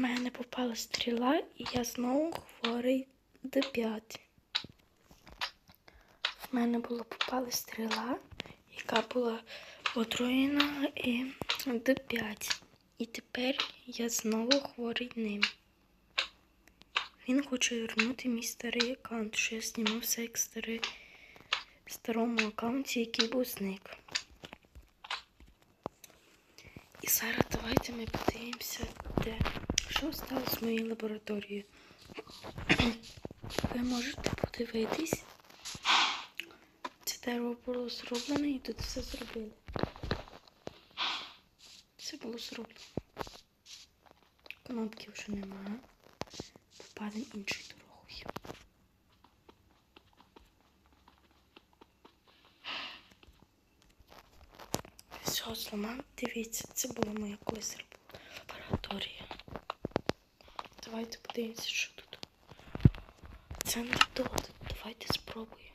В мене попала стріла, і я знову хворий до 5. В мене була попала стріла, яка була отруєна і до 5. І тепер я знову хворий ним. Він хоче вернути мій старий аккаунт, що я знімався як старий старому аккаунті, який був зник. І зараз давайте ми моєю лабораторією. Ви можете подивитись. Це дерево було зроблене і тут все зробили. Це було зроблено. Кнопки вже немає. Попадемо іншою дорогою. Все, зламав. Дивіться, це була моя колись лабораторія. Давайте подивимося, що тут. Це не антидот. Давайте спробуємо.